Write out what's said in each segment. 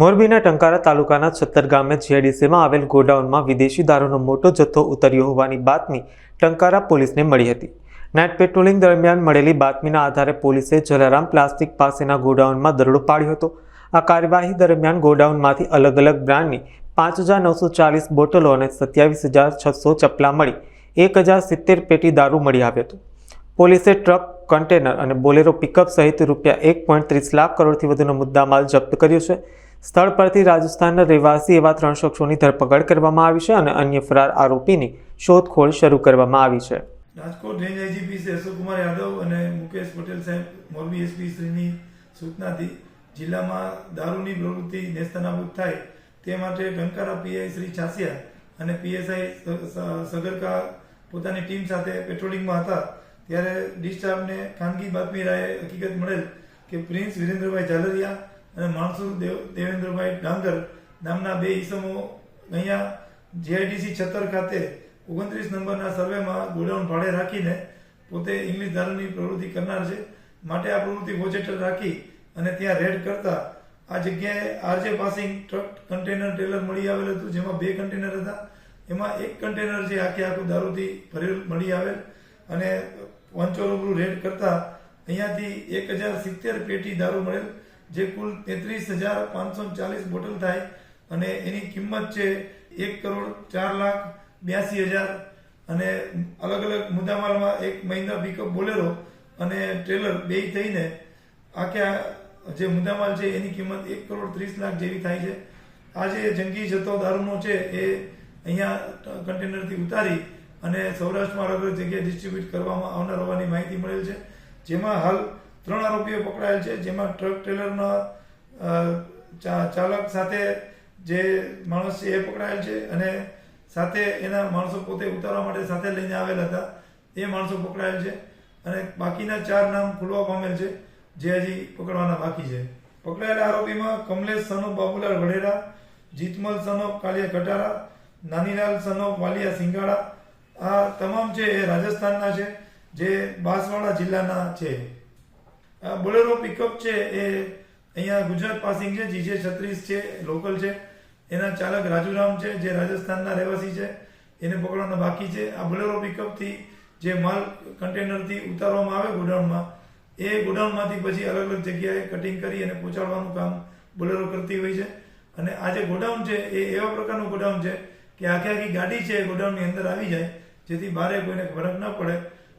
મોરબીના ટંકારા તાલુકાના છત્તર ગામે જીઆઈડીસીમાં આવેલ ગોડાઉનમાં વિદેશી દારૂનો મોટો જથ્થો ઉતર્યો હોવાની બાતમી ટંકારા પોલીસને મળી હતી. નાઇટ પેટ્રોલિંગ દરમિયાન મળેલી બાતમીના આધારે પોલીસે જલારામ પ્લાસ્ટિક પાસેના ગોડાઉનમાં દરોડો પાડ્યો હતો. આ કાર્યવાહી દરમિયાન ગોડાઉનમાંથી અલગ અલગ બ્રાન્ડની પાંચ હજાર નવસો ચાલીસ બોટલો અને સત્યાવીસ હજાર છસો ચપલા મળી એક હજાર સિત્તેર પેટી દારૂ મળી આવ્યો હતો. પોલીસે ટ્રક, કન્ટેનર અને બોલેરો પિકઅપ સહિત રૂપિયા એક પોઈન્ટ ત્રીસ લાખ કરોડથી વધુનો મુદ્દામાલ જપ્ત કર્યો છે. સ્થળ પરથી રાજસ્થાનના રહેવાસી એવા ત્રણ શખ્સોની ધરપકડ કરવામાં આવી છે અને અન્ય ફરાર આરોપીની શોધખોળ શરૂ કરવામાં આવી છે. રાજકોટ રેન્જ આઈજીપી શ્રી અશોકકુમાર યાદવ અને મુકેશ પટેલ સાહેબ, મોરબી એસપી શ્રીની સૂચનાથી જિલ્લામાં દારૂની પ્રવૃત્તિ નેસ્તનાબૂદ થાય તે માટે ભંકારા પીઆઈ શ્રી છાસિયા અને પીએસઆઈ સગરકા પોતાની ટીમ સાથે પેટ્રોલિંગમાં હતા. ત્યારે ડિસ્ચાર્જને ખાનગી બાતમી રાયે હકીકત મળેલ કે પ્રિન્સ વિરેન્દ્રભાઈ ઝાલરિયા અને માણસુર દેવ, દેવેન્દ્રભાઈ ડાંગર નામના બે ઈસમો અહીંયા જીઆઈડીસી છત્તર ખાતે ઓગણત્રીસ નંબરના સર્વેમાં ગોડાઉન ભાડે રાખીને પોતે ઇંગ્લિશ દારૂની પ્રવૃત્તિ કરનાર છે. માટે આ પ્રવૃત્તિ વોચેટર રાખી અને ત્યાં રેડ કરતા આ જગ્યાએ RJ passing truck container trailer મળી આવેલ હતું, જેમાં બે કન્ટેનર હતા. એમાં એક કન્ટેનર છે, આખે આખું દારૂથી ભરેલ મળી આવેલ અને પંચો રૂબરૂ રેડ કરતા અહીંયાથી એક હજાર સિત્તેર પેટી દારૂ મળેલ. જે કુલ તેત્રીસ હજાર પાંચસો ચાલીસ બોટલ થાય અને એની કિંમત છે એક કરોડ ચાર લાખ બ્યાસી હજાર. અને અલગ અલગ મુદ્દામાલમાં એક મહિન્દ્રા પિકઅપ બોલેરો અને ટ્રેલર બે થઈને આખે જે મુદ્દામાલ છે એની કિંમત એક કરોડ ત્રીસ લાખ જેવી થાય છે. આ જે જંગી જથ્થો દારૂનો છે એ અહીંયા કન્ટેનરથી ઉતારી અને સૌરાષ્ટ્રમાં અલગ અલગ જગ્યાએ ડિસ્ટ્રીબ્યુટ કરવામાં આવનાર હોવાની માહિતી મળેલ છે. જેમાં હાલ ત્રણ આરોપીઓ પકડાયેલ છે, જેમાં ટ્રક ટ્રેલરના ચાલક સાથે જે માણસ છે એ પકડાયેલ છે અને સાથે એના માણસો પોતે ઉતારવા માટે સાથે લઈને આવેલા હતા. એ માણસો પકડાયેલ છે અને બાકીના ચાર નામ ખુલવા પામેલ છે, જે હજી પકડવાના બાકી છે. પકડાયેલા આરોપીમાં કમલેશ સનો બાબુલાલ વડેરા જીતમલ સનો કાલિયા કટારા નાનીલાલ સનો વાલિયા સિંગાડા, આ તમામ છે એ રાજસ્થાનના છે, જે બાંસવાડા જિલ્લાના છે. બોલેરો પિકઅપ છે, એ અહીંયા ગુજરાત પાસિંગ છે જીજે છત્રીસ છે લોકલ છે. એના ચાલક રાજુરામ છે, જે રાજસ્થાનના રહેવાસી છે. એને પકડવાના બાકી છે. આ બોલેરો પિકઅપથી જે માલ કન્ટેનરથી ઉતારવામાં આવે ગોડાઉનમાં, એ ગોડાઉનમાંથી પછી અલગ અલગ જગ્યાએ કટિંગ કરી અને પહોંચાડવાનું કામ બોલેરો કરતી હોય છે. અને આ જે ગોડાઉન છે, એ એવા પ્રકારનું ગોડાઉન છે કે આખી આખી ગાડી છે એ ગોડાઉનની અંદર આવી જાય, જેથી બારે કોઈને ફરક ન પડે.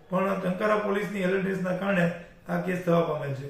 પણ કંકારા પોલીસની એલર્ટનેસના કારણે આ કેસ થવા પામેલ છે